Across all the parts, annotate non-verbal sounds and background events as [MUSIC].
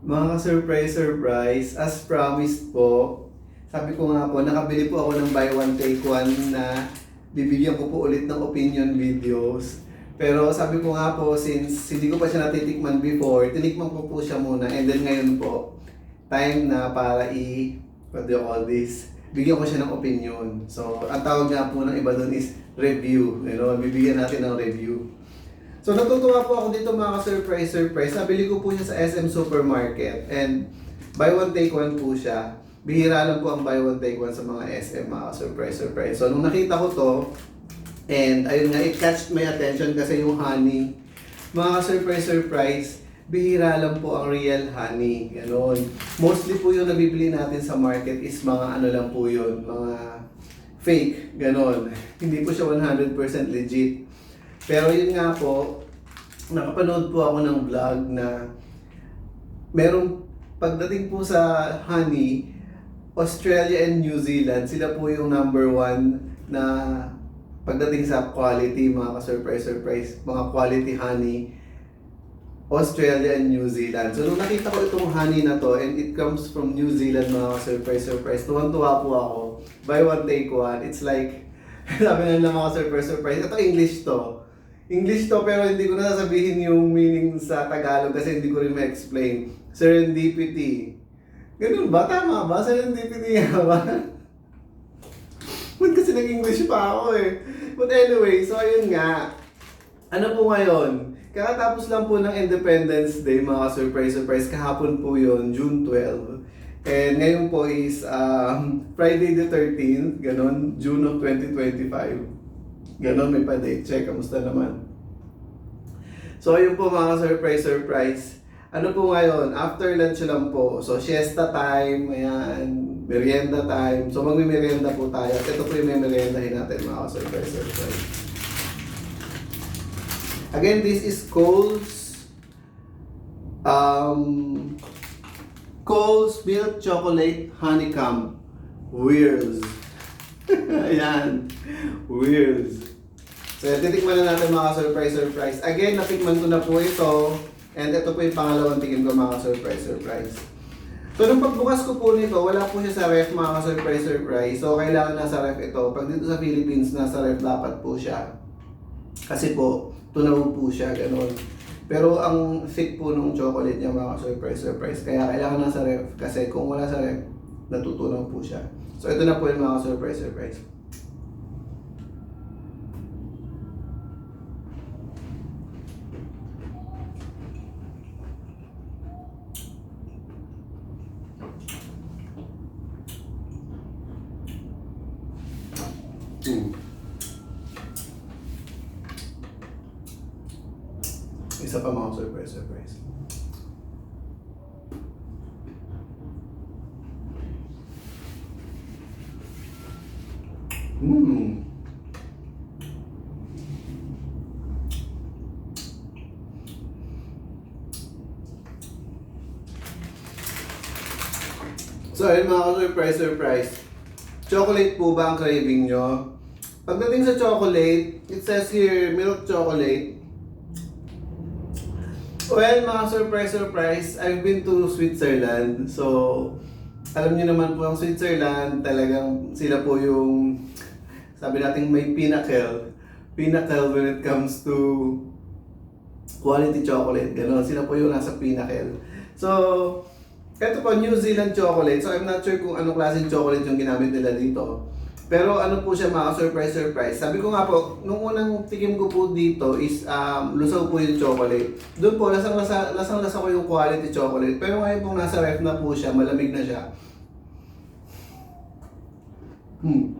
Mga surprise surprise, as promised po, sabi ko nga po, nakabili po ako ng buy one take one na bibigyan ko po ulit ng opinion videos. Pero sabi ko nga po, since hindi ko pa siya natitikman before, tinikman ko po siya muna. And then ngayon po, time na para i, what do you call this? Bigyan ko siya ng opinion. So, ang tawag nga po ng iba doon is review. You know, bibigyan natin ng review. So natutuwa po ako dito mga surprise surprise. Nabili ko po siya sa SM Supermarket and buy one take one po siya. Bihira lang po ang buy one take one sa mga SM mga surprise surprise. So nung nakita ko to and ayun nga it catched my attention kasi yung honey mga surprise surprise bihira lang po ang real honey. Ganon. Mostly po yung nabibili natin sa market is mga ano lang po yun, mga fake, ganon. [LAUGHS] Hindi po siya 100% legit. Pero yun nga po, nakapanood po ako ng vlog na merong pagdating po sa honey, Australia and New Zealand, sila po yung number one na pagdating sa quality, mga ka-surprise, surprise, mga quality honey, Australia and New Zealand. So nung nakita ko itong honey na to and it comes from New Zealand mga surprise surprise, tuwan-tuwa po ako. Buy one take one. It's like [LAUGHS] sabi nga lang mga surprise surprise. Ito English to. English to pero hindi ko na sasabihin yung meaning sa Tagalog kasi hindi ko rin ma-explain. Serendipity. Ganun ba? Tama ba? Serendipity ba? Ba't kasi nag-English pa ako eh. But anyway, so ayun nga. Ano po ngayon? Kakatapos lang po ng Independence Day, mga surprise-surprise. Kahapon po yon June 12. And ngayon po is um, Friday the 13th, ganon, June of 2025. Ganon, may pa-date check. Kamusta naman? So ayun po mga surprise-surprise. Ano po ngayon? After lunch lang po. So siesta time, ayan, merienda time. So magmi-merienda po tayo. Ito po yung meriendahin natin mga surprise-surprise. Again, this is Coles um, Coles Milk Chocolate Honeycomb Wheels. [LAUGHS] Ayan. Wheels. So, titikman na natin mga surprise-surprise. Again, natikman ko na po ito. And ito po yung pangalawang tingin ko mga surprise-surprise. So, nung pagbukas ko po nito, wala po siya sa ref mga surprise-surprise. So, kailangan nasa ref ito. Pag dito sa Philippines, nasa ref dapat po siya. Kasi po, tunaw po siya, ganun. Pero ang thick po nung chocolate niya mga surprise-surprise. Kaya kailangan nasa ref. Kasi kung wala sa ref, natutunaw po siya. So, ito na po yung mga surprise-surprise. Mm. Isa pa mga surprise, surprise. Mmm. So, ayun mga surprise, surprise. Chocolate po ba ang craving nyo? Pagdating sa chocolate, it says here, milk chocolate. Well, mga surprise, surprise, I've been to Switzerland. So, alam niyo naman po ang Switzerland, talagang sila po yung, sabi natin may pinnacle. Pinnacle when it comes to quality chocolate. Ganon, sila po yung nasa pinnacle. So, ito po, New Zealand chocolate. So, I'm not sure kung anong klaseng chocolate yung ginamit nila dito. Pero ano po siya mga surprise surprise. Sabi ko nga po, nung unang tikim ko po dito is um, lusaw po yung chocolate. Doon po, lasang lasa, lasang lasa ko yung quality chocolate. Pero ngayon pong nasa ref na po siya, malamig na siya. Hmm.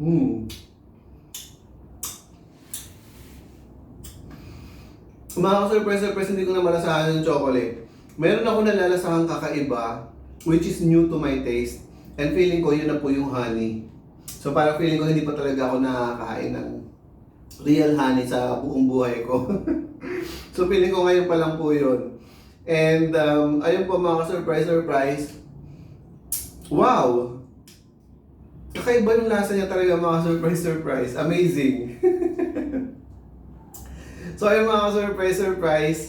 Hmm. Mga surprise surprise hindi ko na malasahan yung chocolate. Meron ako nalalasahang kakaiba which is new to my taste and feeling ko yun na po yung honey. So parang feeling ko hindi pa talaga ako nakakain ng real honey sa buong buhay ko. [LAUGHS] so feeling ko ngayon pa lang po yun. And um, ayun po mga surprise surprise. Wow! Kakaiba yung lasa niya talaga mga surprise surprise. Amazing! [LAUGHS] So ayun mga surprise surprise.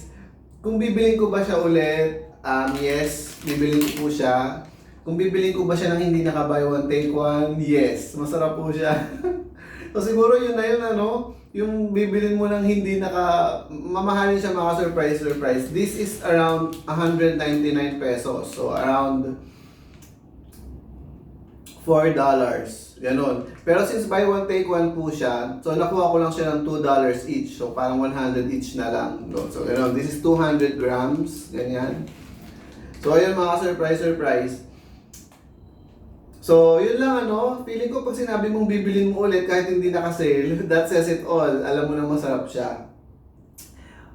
Kung bibilin ko ba siya ulit, um, yes, bibilin ko po siya. Kung bibilin ko ba siya ng hindi naka buy one take one, yes, masarap po siya. [LAUGHS] so siguro yun na yun ano, yung bibilin mo ng hindi naka, mamahalin siya mga surprise surprise. This is around 199 pesos. So around $4 dollars. Ganon. Pero since buy one take one po siya, so nakuha ko lang siya ng $2 dollars each. So parang 100 each na lang. No? So ganon. This is 200 grams. Ganyan. So ayun mga surprise surprise. So yun lang ano. Feeling ko pag sinabi mong bibilin mo ulit kahit hindi naka-sale, [LAUGHS] that says it all. Alam mo na masarap siya.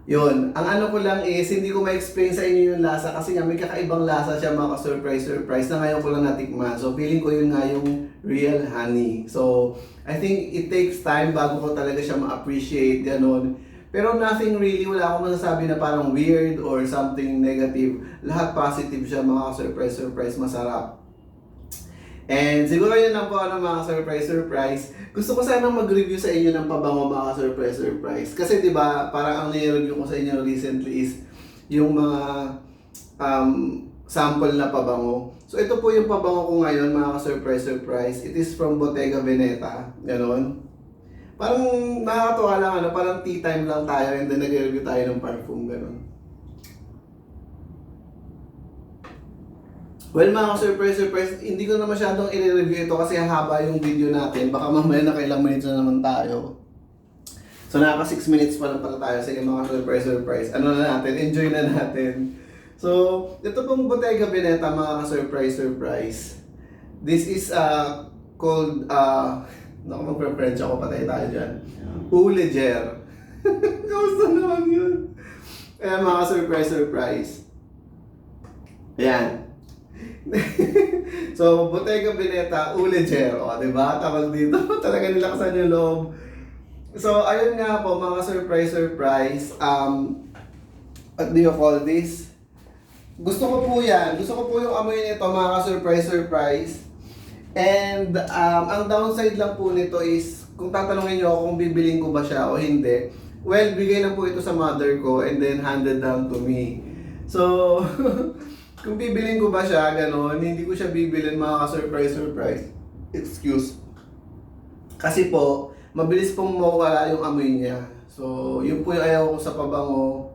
Yun. Ang ano ko lang is, hindi ko ma-explain sa inyo yung lasa kasi nga may kakaibang lasa siya mga surprise surprise na ngayon ko lang natikman. So feeling ko yun nga yung real honey. So I think it takes time bago ko talaga siya ma-appreciate, ganun. Pero nothing really, wala akong masasabi na parang weird or something negative. Lahat positive siya mga surprise surprise, masarap. And siguro yun lang po ano mga surprise surprise. Gusto ko sana mag-review sa inyo ng pabango mga surprise surprise. Kasi 'di ba, parang ang nire-review ko sa inyo recently is yung mga um, sample na pabango. So ito po yung pabango ko ngayon mga surprise surprise. It is from Bottega Veneta. Ganon. Parang nakakatuwa lang ano, parang tea time lang tayo and then nag-review tayo ng parfum ganon. Well mga surprise surprise, hindi ko na masyadong i-review ito kasi haba yung video natin. Baka mamaya na kailang minutes na naman tayo. So nakaka 6 minutes pa lang pala tayo. Sige mga surprise surprise. Ano na natin? Enjoy na natin. So, ito pong Bottega Veneta mga surprise surprise. This is uh, called, uh, naku mag-French ako, patay tayo dyan. Uleger. [LAUGHS] Kamusta naman yun? Ayan mga surprise surprise. Ayan. [LAUGHS] so, Bottega Veneta, Uleger, o, di ba? Tawag dito, [LAUGHS] talaga nilakasan yung loob. So, ayun nga po, mga surprise, surprise. Um, what do you call this? Gusto ko po yan. Gusto ko po yung amoy nito, mga surprise, surprise. And, um, ang downside lang po nito is, kung tatanungin nyo kung bibiling ko ba siya o hindi, well, bigay lang po ito sa mother ko and then handed down to me. So, [LAUGHS] kung bibilin ko ba siya, gano'n, hindi ko siya bibilin mga ka-surprise, surprise. Excuse. Kasi po, mabilis pong mawala yung amoy niya. So, yun po yung ayaw ko sa pabango.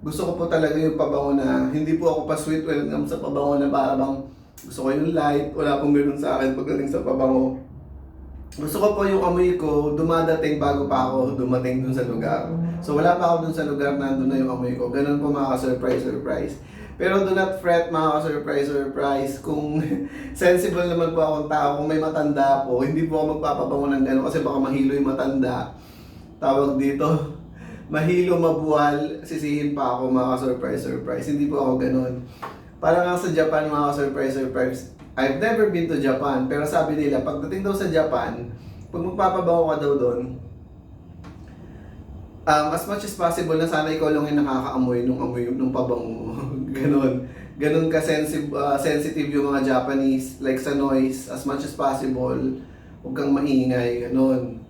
Gusto ko po talaga yung pabango na, hindi po ako pa-sweet when it comes sa pabango na para bang gusto ko yung light, wala pong ganun sa akin pagdating sa pabango. Gusto ko po yung amoy ko dumadating bago pa ako dumating dun sa lugar. So wala pa ako dun sa lugar na nandun na yung amoy ko. Ganun po mga ka-surprise, surprise. Pero do not fret mga ka-surprise, surprise. Kung [LAUGHS] sensible naman po akong tao, kung may matanda po, hindi po ako magpapabango ng gano'n kasi baka mahilo yung matanda. Tawag dito, [LAUGHS] mahilo, mabuwal, sisihin pa ako mga ka-surprise, surprise. Hindi po ako gano'n. Parang nga sa Japan mga ka-surprise, surprise, I've never been to Japan, pero sabi nila, pagdating daw sa Japan, pag magpapabango ka daw doon, um, as much as possible na sana ikaw lang yung nakakaamoy nung amoy nung pabango mo. [LAUGHS] Ganon. Ganon ka sensitive, uh, sensitive yung mga Japanese, like sa noise, as much as possible, huwag kang maingay, ganon.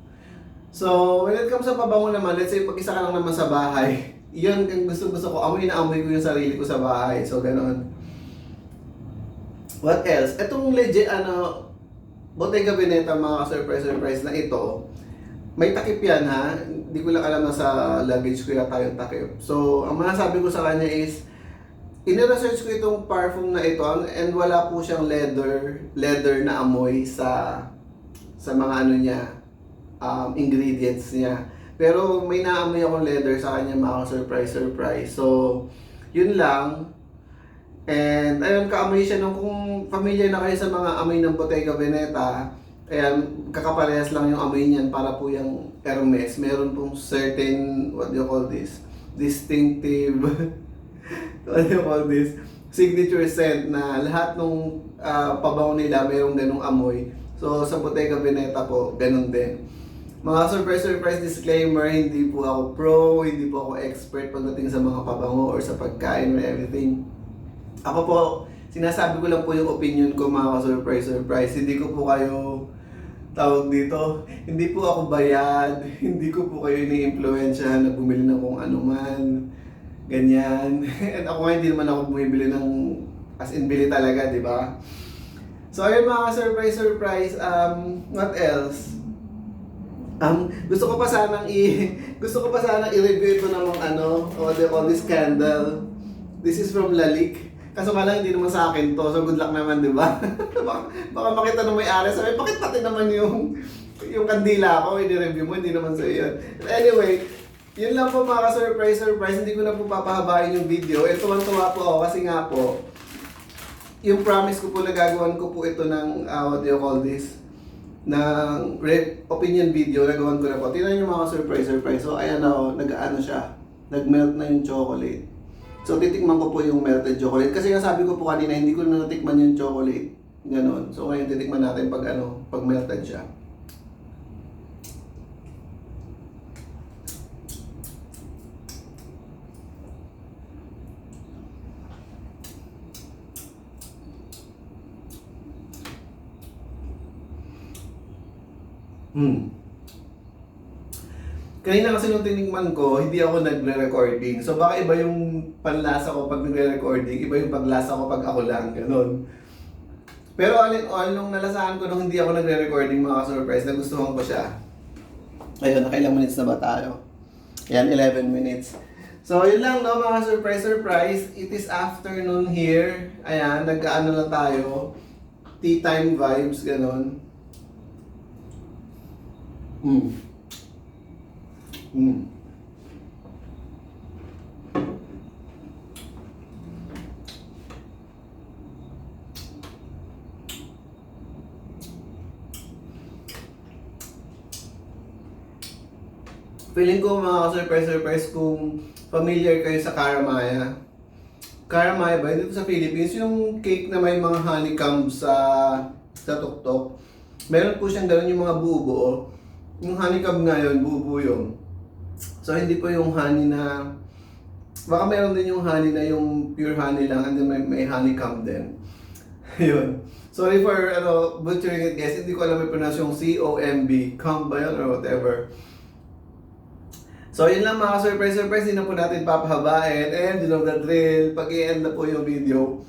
So, when it comes sa pabango naman, let's say pag isa ka lang naman sa bahay, [LAUGHS] yun ang gusto gusto ko, amoy na amoy ko yung sarili ko sa bahay. So, ganon. What else? Itong legit, ano, Bottega Veneta mga surprise surprise na ito, may takip yan ha. Hindi ko lang alam na sa luggage ko yata yung takip. So, ang masasabi ko sa kanya is, iniresearch ko itong parfum na ito and wala po siyang leather, leather na amoy sa sa mga ano niya, um, ingredients niya. Pero may naamoy akong leather sa kanya mga surprise surprise. So, yun lang. And ayun, kaamoy siya nung kung familiar na kayo sa mga amoy ng Bottega Veneta, ayan, kakaparehas lang yung amoy niyan para po yung Hermes. Meron pong certain, what do you call this? Distinctive, [LAUGHS] what do you call this? Signature scent na lahat ng uh, pabango nila mayroong ganong amoy. So sa Bottega Veneta po, ganun din. Mga surprise surprise disclaimer, hindi po ako pro, hindi po ako expert pagdating sa mga pabango or sa pagkain or everything. Ako po, sinasabi ko lang po yung opinion ko mga surprise surprise. Hindi ko po kayo tawag dito, hindi po ako bayad, [LAUGHS] hindi ko po kayo ini-influensya na bumili ng kung ano man, ganyan. [LAUGHS] At ako nga hindi naman ako bumibili ng as in bili talaga, di ba? So ayun mga surprise surprise, um, what else? Um, gusto ko pa sanang i [LAUGHS] gusto ko pa sanang i-review ito namang ano, what they call this candle. This is from Lalik. Kaso nga lang hindi naman sa akin to, so good luck naman, di ba? [LAUGHS] baka, baka makita ng may-ari, sabi, bakit pati naman yung yung kandila ko, i-review mo, hindi naman sa yun. Anyway, yun lang po mga surprise surprise, hindi ko na po papahabain yung video. Eh, tuwang-tuwa po ako kasi nga po, yung promise ko po na gagawan ko po ito ng, uh, what do you call this? ng re- opinion video, nagawan ko na po. Tingnan yung mga surprise, surprise. So, ayan na o, nag-ano siya. Nag-melt na yung chocolate. So, titikman ko po yung melted chocolate. Kasi nga sabi ko po kanina, hindi ko na natikman yung chocolate. Ganon. So, ngayon titikman natin pag ano, pag melted siya. Hmm. Kanina kasi nung tinikman ko, hindi ako nagre-recording. So baka iba yung panlasa ko pag nagre-recording, iba yung paglasa ko pag ako lang, ganun. Pero all in all, nung nalasahan ko nung hindi ako nagre-recording mga surprise, nagustuhan ko siya. Ayun, nakailang minutes na ba tayo? Yan, 11 minutes. So, yun lang, no, mga surprise, surprise. It is afternoon here. Ayan, nag-ano lang tayo. Tea time vibes, ganun. Mm. Mm. Feeling ko mga surprise surprise kung familiar kayo sa Karamaya. Karamaya ba? Dito sa Philippines, yung cake na may mga honeycomb sa sa tuktok. Meron po siyang gano'n yung mga buo-buo. Yung honeycomb nga yun, buo-buo yun. So hindi po yung honey na baka meron din yung honey na yung pure honey lang and then may, may honeycomb din. [LAUGHS] Yun. Sorry for ano, butchering it guys. Hindi ko alam yung pronounce yung C-O-M-B. Comb ba yun or whatever. So yun lang mga surprise surprise, hindi na po natin papahabain. And you know the drill, pag i-end na po yung video,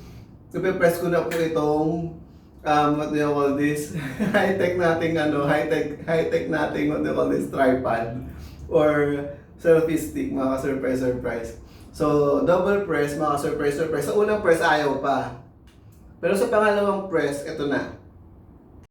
ipipress ko na po itong um, what do you call this? [LAUGHS] high-tech nating ano, high-tech, high-tech nating what do you call this, tripod or selfie stick, mga surprise surprise. So, double press, mga surprise surprise. Sa unang press, ayaw pa. Pero sa pangalawang press, ito na.